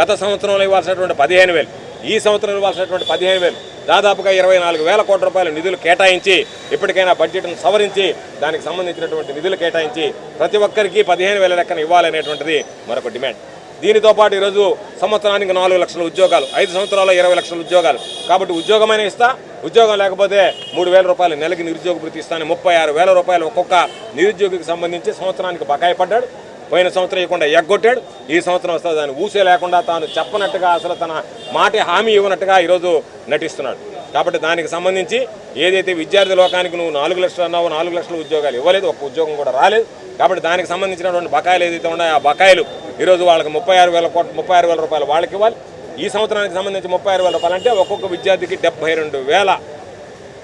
గత సంవత్సరంలో ఇవ్వాల్సినటువంటి పదిహేను వేలు ఈ సంవత్సరం ఇవ్వాల్సినటువంటి పదిహేను వేలు దాదాపుగా ఇరవై నాలుగు వేల కోట్ల రూపాయల నిధులు కేటాయించి ఇప్పటికైనా బడ్జెట్ను సవరించి దానికి సంబంధించినటువంటి నిధులు కేటాయించి ప్రతి ఒక్కరికి పదిహేను వేల లెక్కన ఇవ్వాలనేటువంటిది మరొక డిమాండ్. దీనితో పాటు ఈరోజు సంవత్సరానికి నాలుగు లక్షల ఉద్యోగాలు ఐదు సంవత్సరాల్లో ఇరవై లక్షల ఉద్యోగాలు. కాబట్టి ఉద్యోగమైన ఇస్తా ఉద్యోగం లేకపోతే మూడు వేల రూపాయలు నెలకి నిరుద్యోగ భృతి ఇస్తాను ముప్పై ఆరు వేల రూపాయలు ఒక్కొక్క నిరుద్యోగికి సంబంధించి సంవత్సరానికి బకాయి పడ్డాడు. పోయిన సంవత్సరం ఇవ్వకుండా ఎగ్గొట్టాడు. ఈ సంవత్సరం వస్తే దాన్ని ఊసే లేకుండా తాను చెప్పనట్టుగా అసలు తన మాట హామీ ఇవ్వనట్టుగా ఈరోజు నటిస్తున్నాడు. కాబట్టి దానికి సంబంధించి ఏదైతే విద్యార్థి లోకానికి నువ్వు నాలుగు లక్షలు అన్నావో నాలుగు లక్షల ఉద్యోగాలు ఇవ్వలేదు ఒక ఉద్యోగం కూడా రాలేదు. కాబట్టి దానికి సంబంధించినటువంటి బకాయిలు ఏదైతే ఉన్నాయో ఆ బకాయిలు ఈరోజు వాళ్ళకి ముప్పై ఆరు వేల కోట్ల ముప్పై ఆరు వేల రూపాయలు వాళ్ళకి ఇవ్వాలి. ఈ సంవత్సరానికి సంబంధించి ముప్పై ఆరు వేల రూపాయలు అంటే ఒక్కొక్క విద్యార్థికి డెబ్బై రెండు వేల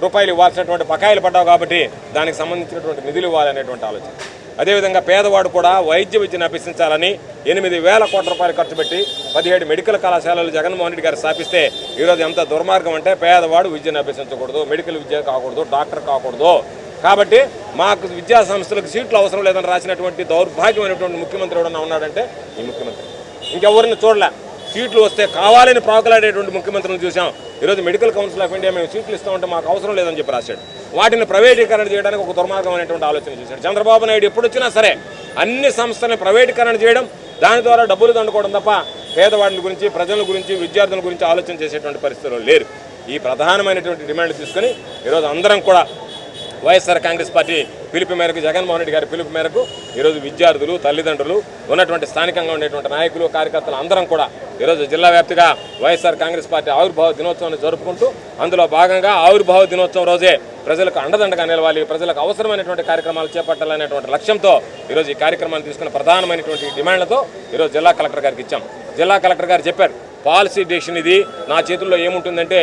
రూపాయలు ఇవ్వాల్సినటువంటి బకాయిలు పడ్డావు కాబట్టి దానికి సంబంధించినటువంటి నిధులు ఇవ్వాలనేటువంటి ఆలోచన. అదేవిధంగా పేదవాడు కూడా వైద్య విద్యను అభ్యసించాలని ఎనిమిది వేల కోట్ల రూపాయలు ఖర్చు పెట్టి పదిహేడు మెడికల్ కళాశాలలు జగన్మోహన్ రెడ్డి గారు స్థాపిస్తే ఈరోజు ఎంత దుర్మార్గం అంటే పేదవాడు విద్యను అభ్యసించకూడదు మెడికల్ విద్య కాకూడదు డాక్టర్ కాకూడదు. కాబట్టి మాకు విద్యా సంస్థలకు సీట్లు అవసరం లేదని రాసినటువంటి దౌర్భాగ్యమైనటువంటి ముఖ్యమంత్రి ఎవడన్నా ఉన్నాడంటే ఈ ముఖ్యమంత్రి. ఇంకెవరిని చూడలే. సీట్లు వస్తే కావాలని ప్రాకులాడేటువంటి ముఖ్యమంత్రిని చూసాం ఈరోజు మెడికల్ కౌన్సిల్ ఆఫ్ ఇండియా మేము సీట్లు ఇస్తామంటే మాకు అవసరం లేదని చెప్పి రాశాడు. వాటిని ప్రైవేటీకరణ చేయడానికి ఒక దుర్మార్గమైనటువంటి ఆలోచన చేశాడు. చంద్రబాబు నాయుడు ఎప్పుడు వచ్చినా సరే అన్ని సంస్థలను ప్రైవేటీకరణ చేయడం దాని ద్వారా డబ్బులు దండుకోవడం తప్ప పేదవాడిని గురించి ప్రజల గురించి విద్యార్థుల గురించి ఆలోచన చేసేటువంటి పరిస్థితులు లేరు. ఈ ప్రధానమైనటువంటి డిమాండ్ తీసుకొని ఈరోజు అందరం కూడా వైఎస్ఆర్ కాంగ్రెస్ పార్టీ పిలుపు మేరకు జగన్మోహన్ రెడ్డి గారి పిలుపు మేరకు ఈరోజు విద్యార్థులు తల్లిదండ్రులు ఉన్నటువంటి స్థానికంగా ఉండేటువంటి నాయకులు కార్యకర్తలు అందరం కూడా ఈరోజు జిల్లా వ్యాప్తిగా వైఎస్ఆర్ కాంగ్రెస్ పార్టీ ఆవిర్భావ దినోత్సవాన్ని జరుపుకుంటూ అందులో భాగంగా ఆవిర్భావ దినోత్సవం రోజే ప్రజలకు అండదండగా నిలవాలి ప్రజలకు అవసరమైనటువంటి కార్యక్రమాలు చేపట్టాలనేటువంటి లక్ష్యంతో ఈరోజు ఈ కార్యక్రమాన్ని తీసుకున్న ప్రధానమైనటువంటి డిమాండ్లతో ఈరోజు జిల్లా కలెక్టర్ గారికి ఇచ్చాం. జిల్లా కలెక్టర్ గారు చెప్పారు పాలసీ డెసిషన్ ఇది నా చేతుల్లో ఏముంటుందంటే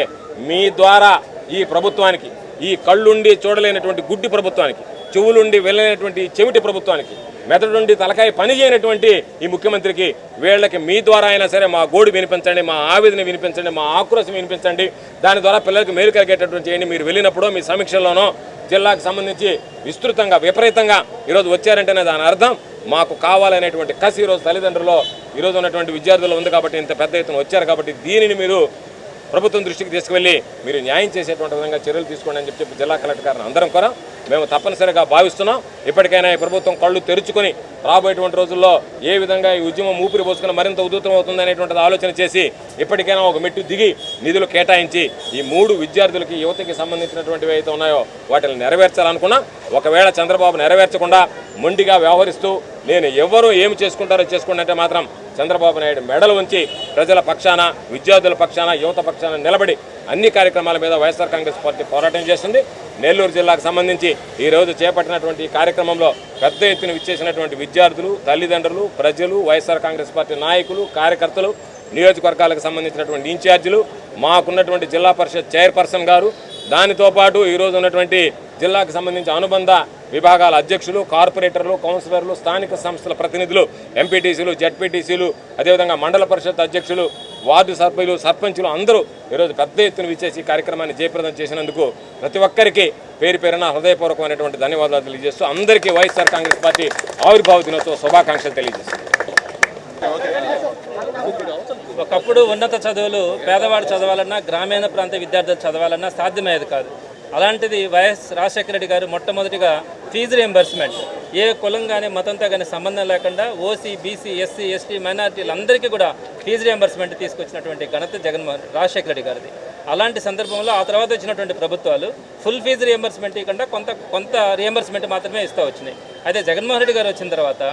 మీ ద్వారా ఈ ప్రభుత్వానికి ఈ కళ్ళుండి చూడలేనటువంటి గుడ్డి ప్రభుత్వానికి చెవులుండి వెళ్ళలేనటువంటి చెవిటి ప్రభుత్వానికి మెదడుండి తలకాయ పని చేయనటువంటి ఈ ముఖ్యమంత్రికి వీళ్ళకి మీ ద్వారా అయినా సరే మా గోడు వినిపించండి మా ఆవేదన వినిపించండి మా ఆక్రోశం వినిపించండి. దాని ద్వారా పిల్లలకి మేలు కలిగేటటువంటి చేయండి. మీరు వెళ్ళినప్పుడు మీ సమీక్షల్లోనో జిల్లాకు సంబంధించి విస్తృతంగా విపరీతంగా ఈరోజు వచ్చారంటేనే దాని అర్థం. మాకు కావాలనేటువంటి కసి ఈరోజు తల్లిదండ్రులు ఈరోజు ఉన్నటువంటి విద్యార్థులు ఉంది కాబట్టి ఇంత పెద్ద ఎత్తున వచ్చారు కాబట్టి దీనిని మీరు ప్రభుత్వం దృష్టికి తీసుకువెళ్ళి మీరు న్యాయం చేసేటువంటి విధంగా చర్యలు తీసుకోండి అని చెప్పి జిల్లా కలెక్టర్ గారిని అందరం కూడా మేము తప్పనిసరిగా భావిస్తున్నాం. ఇప్పటికైనా ఈ ప్రభుత్వం కళ్ళు తెరుచుకొని రాబోయేటువంటి రోజుల్లో ఏ విధంగా ఈ ఉద్యమం ఊపిరి పోసుకుని మరింత ఉధృతం ఆలోచన చేసి ఇప్పటికైనా ఒక మెట్టు దిగి నిధులు కేటాయించి ఈ మూడు విద్యార్థులకి యువతకి సంబంధించినటువంటివి అయితే ఉన్నాయో వాటిని నెరవేర్చాలనుకున్నా ఒకవేళ చంద్రబాబు నెరవేర్చకుండా మొండిగా వ్యవహరిస్తూ నేను ఎవరు ఏమి చేసుకుంటారో చేసుకుంటే మాత్రం చంద్రబాబు నాయుడు మెడలు ఉంచి ప్రజల పక్షాన విద్యార్థుల పక్షాన యువత పక్షాన నిలబడి అన్ని కార్యక్రమాల మీద వైఎస్ఆర్ కాంగ్రెస్ పార్టీ పోరాటం చేస్తుంది నెల్లూరు జిల్లాకు సంబంధించి ఈరోజు చేపట్టినటువంటి కార్యక్రమంలో పెద్ద ఎత్తున విచ్చేసినటువంటి విద్యార్థులు తల్లిదండ్రులు ప్రజలు వైఎస్ఆర్ కాంగ్రెస్ పార్టీ నాయకులు కార్యకర్తలు నియోజకవర్గాలకు సంబంధించినటువంటి ఇన్ఛార్జీలు మాకున్నటువంటి జిల్లా పరిషత్ చైర్పర్సన్ గారు దానితో పాటు ఈరోజు ఉన్నటువంటి జిల్లాకు సంబంధించి అనుబంధ విభాగాల అధ్యక్షులు కార్పొరేటర్లు కౌన్సిలర్లు స్థానిక సంస్థల ప్రతినిధులు ఎంపీటీసీలు జడ్పీటీసీలు అదేవిధంగా మండల పరిషత్ అధ్యక్షులు వార్డు సభ్యులు సర్పంచులు అందరూ ఈరోజు పెద్ద ఎత్తున విచ్చేసి ఈ కార్యక్రమాన్ని జయప్రదం చేసినందుకు ప్రతి ఒక్కరికి పేరు పేరున హృదయపూర్వకమైనటువంటి ధన్యవాదాలు తెలియజేస్తూ అందరికీ వైఎస్ఆర్ కాంగ్రెస్ పార్టీ ఆవిర్భావ దినోత్సవ శుభాకాంక్షలు తెలియజేస్తుంది ఒకప్పుడు ఉన్నత చదువులు పేదవాడు చదవాలన్నా గ్రామీణ ప్రాంత విద్యార్థులు చదవాలన్నా సాధ్యమయ్యేది కాదు. అలాంటిది వైఎస్ రాజశేఖర రెడ్డి గారు మొట్టమొదటిగా ఫీజు రియంబర్స్మెంట్ ఏ కులం కానీ మతంతో కానీ సంబంధం లేకుండా ఓసీ బీసీ ఎస్సీ ఎస్టీ మైనారిటీలందరికీ కూడా ఫీజు రియంబర్స్మెంట్ తీసుకొచ్చినటువంటి ఘనత జగన్మోహన్ రాజశేఖర రెడ్డి గారిది. అలాంటి సందర్భంలో ఆ తర్వాత వచ్చినటువంటి ప్రభుత్వాలు ఫుల్ ఫీజు రియంబర్స్మెంట్ ఇవ్వకుండా కొంత కొంత రియంబర్స్మెంట్ మాత్రమే ఇస్తూ వచ్చినాయి. అయితే జగన్మోహన్ రెడ్డి గారు వచ్చిన తర్వాత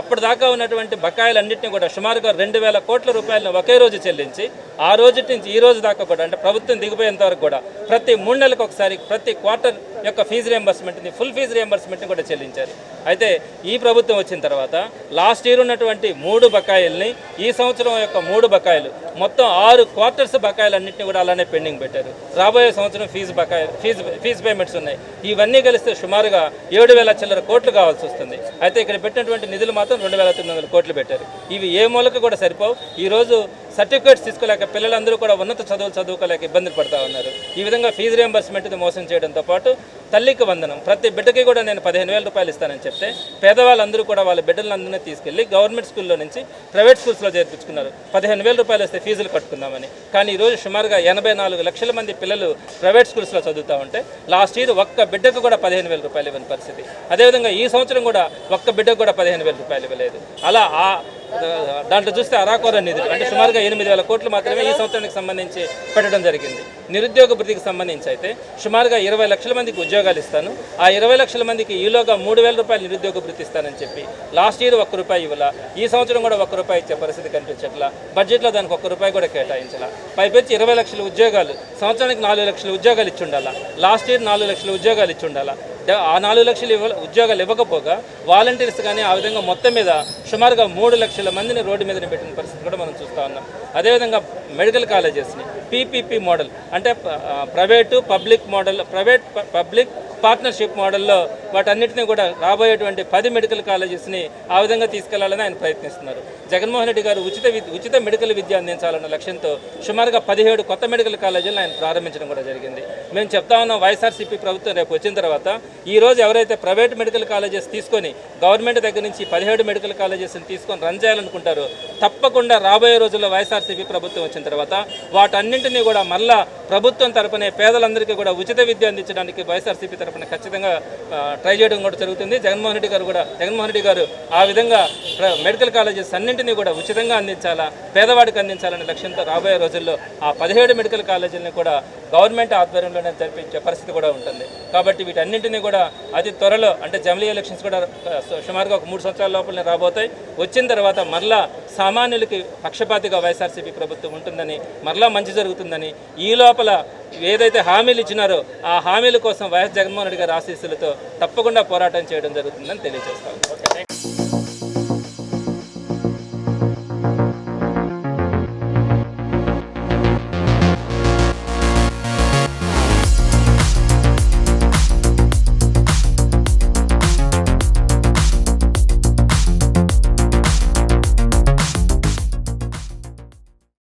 అప్పటిదాకా ఉన్నటువంటి బకాయిలన్నింటినీ కూడా సుమారుగా రెండు వేల కోట్ల రూపాయలను ఒకే రోజు చెల్లించి ఆ రోజు నుంచి ఈ రోజు దాకా కూడా అంటే ప్రభుత్వం దిగిపోయేంత వరకు కూడా ప్రతి మూడు నెలలకు ఒకసారి ప్రతి క్వార్టర్ యొక్క ఫీజు రియంబర్స్మెంట్ని ఫుల్ ఫీజు రియంబర్స్మెంట్ని కూడా చెల్లించారు. అయితే ఈ ప్రభుత్వం వచ్చిన తర్వాత లాస్ట్ ఇయర్ ఉన్నటువంటి మూడు బకాయిల్ని ఈ సంవత్సరం యొక్క మూడు బకాయిలు మొత్తం ఆరు క్వార్టర్స్ బకాయిలన్నింటినీ కూడా అలానే పెండింగ్ పెట్టారు. రాబోయే సంవత్సరం ఫీజు బకాయి ఫీజు ఫీజు పేమెంట్స్ ఉన్నాయి. ఇవన్నీ కలిస్తే సుమారుగా ఏడు వేల చిల్లర కోట్లు కావాల్సి వస్తుంది. అయితే ఇక్కడ పెట్టినటువంటి నిధులు మాత్రం రెండు వేల తొమ్మిది వందల కోట్లు పెట్టారు. ఇవి ఏ మూలక కూడా సరిపోవు. ఈరోజు సర్టిఫికేట్స్ తీసుకోలేక పిల్లలందరూ కూడా ఉన్నత చదువులు చదువుకోలేక ఇబ్బంది పడతా ఉన్నారు. ఈ విధంగా ఫీజు రియంబర్స్మెంట్ మోసం చేయడంతో పాటు తల్లికి వందనం. ప్రతి బిడ్డకి కూడా నేను పదిహేను వేల రూపాయలు ఇస్తానని చెప్తే పేదవాళ్ళందరూ కూడా వాళ్ళ బిడ్డలందరినీ తీసుకెళ్ళి గవర్నమెంట్ స్కూల్లో నుంచి ప్రైవేట్ స్కూల్స్లో చేర్పించుకున్నారు. పదిహేను వేల రూపాయలు వస్తే ఫీజులు కట్టుకుందామని. కానీ ఈరోజు సుమారుగా ఎనభై నాలుగు లక్షల మంది పిల్లలు ప్రైవేట్ స్కూల్స్లో చదువుతూ ఉంటే లాస్ట్ ఇయర్ ఒక్క బిడ్డకు కూడా పదిహేను వేల రూపాయలు ఇవ్వని పరిస్థితి. అదేవిధంగా ఈ సంవత్సరం కూడా ఒక్క బిడ్డకు కూడా పదిహేను వేల రూపాయలు ఇవ్వలేదు. అలా ఆ దాంట్లో చూస్తే అరాకొర నిధులు అంటే సుమారుగా ఎనిమిది వేల కోట్లు మాత్రమే ఈ సంవత్సరానికి సంబంధించి పెట్టడం జరిగింది. నిరుద్యోగ భృతికి సంబంధించి అయితే సుమారుగా ఇరవై లక్షల మందికి ఉద్యోగాలు ఇస్తాను. ఆ ఇరవై లక్షల మందికి ఈలోగా మూడు వేల రూపాయలు నిరుద్యోగ వృత్తి ఇస్తానని చెప్పి లాస్ట్ ఇయర్ ఒక్క రూపాయి ఇవ్వాల ఈ సంవత్సరం కూడా ఒక్క రూపాయి ఇచ్చే పరిస్థితి కనిపించట్లా బడ్జెట్లో దానికి ఒక్క రూపాయి కూడా కేటాయించాల? పైపెచ్చి ఇరవై లక్షల ఉద్యోగాలు సంవత్సరానికి నాలుగు లక్షల ఉద్యోగాలు ఇచ్చి ఉండాలా లాస్ట్ ఇయర్ నాలుగు లక్షల ఉద్యోగాలు ఇచ్చి ఉండాలా ఆ నాలుగు లక్షలు ఇవ్వ ఉద్యోగాలు ఇవ్వకపోగా వాలంటీర్స్ కానీ ఆ విధంగా మొత్తం మీద సుమారుగా మూడు లక్షల మందిని రోడ్డు మీద పెట్టిన పరిస్థితి కూడా మనం చూస్తూ ఉన్నాం. అదేవిధంగా మెడికల్ కాలేజెస్ని పీపీపీ మోడల్ అంటే private public model private public partnership మోడల్లో వాటన్నిటిని కూడా రాబోయేటువంటి పది మెడికల్ కాలేజెస్ని ఆ విధంగా తీసుకెళ్ళాలని ఆయన ప్రయత్నిస్తున్నారు. జగన్మోహన్ రెడ్డి గారు ఉచిత విద్య ఉచిత మెడికల్ విద్య అందించాలన్న లక్ష్యంతో సుమారుగా పదిహేడు కొత్త మెడికల్ కాలేజీలను ఆయన ప్రారంభించడం కూడా జరిగింది. మేము చెప్తా ఉన్నాం వైఎస్ఆర్సీపీ ప్రభుత్వం రేపు వచ్చిన తర్వాత ఈ రోజు ఎవరైతే ప్రైవేట్ మెడికల్ కాలేజెస్ తీసుకొని గవర్నమెంట్ దగ్గర నుంచి పదిహేడు మెడికల్ కాలేజెస్ని తీసుకొని రన్ చేయాలనుకుంటారో తప్పకుండా రాబోయే రోజుల్లో వైఎస్ఆర్సీపీ ప్రభుత్వం వచ్చిన తర్వాత వాటన్నింటినీ కూడా మళ్ళా ప్రభుత్వం తరపునే పేదలందరికీ కూడా ఉచిత విద్య అందించడానికి వైఎస్ఆర్సీపీ తరపున ఖచ్చితంగా ట్రై చేయడం కూడా జరుగుతుంది. జగన్మోహన్ రెడ్డి గారు కూడా జగన్మోహన్ రెడ్డి గారు ఆ విధంగా మెడికల్ కాలేజెస్ అన్నింటినీ కూడా ఉచితంగా అందించాలా పేదవాడికి అందించాలనే లక్ష్యంతో రాబోయే రోజుల్లో ఆ పదిహేడు మెడికల్ కాలేజీలను కూడా గవర్నమెంట్ ఆధ్వర్యంలోనే జరిపించే పరిస్థితి కూడా ఉంటుంది. కాబట్టి వీటన్నింటినీ కూడా అతి త్వరలో అంటే జమిలీ ఎలక్షన్స్ కూడా సుమారుగా ఒక మూడు సంవత్సరాల లోపలనే రాబోతాయి. వచ్చిన తర్వాత మరలా సామాన్యులకి పక్షపాతిగా వైఎస్ఆర్సీపీ ప్రభుత్వం ఉంటుందని మరలా మంచి జరుగుతుందని ఈ లోపల ఏదైతే హామీలు ఇచ్చినారో ఆ హామీల కోసం వైఎస్ జగన్మోహన్ రెడ్డి గారి ఆశీస్సులతో తప్పకుండా పోరాటం చేయడం జరుగుతుందని తెలియజేస్తాను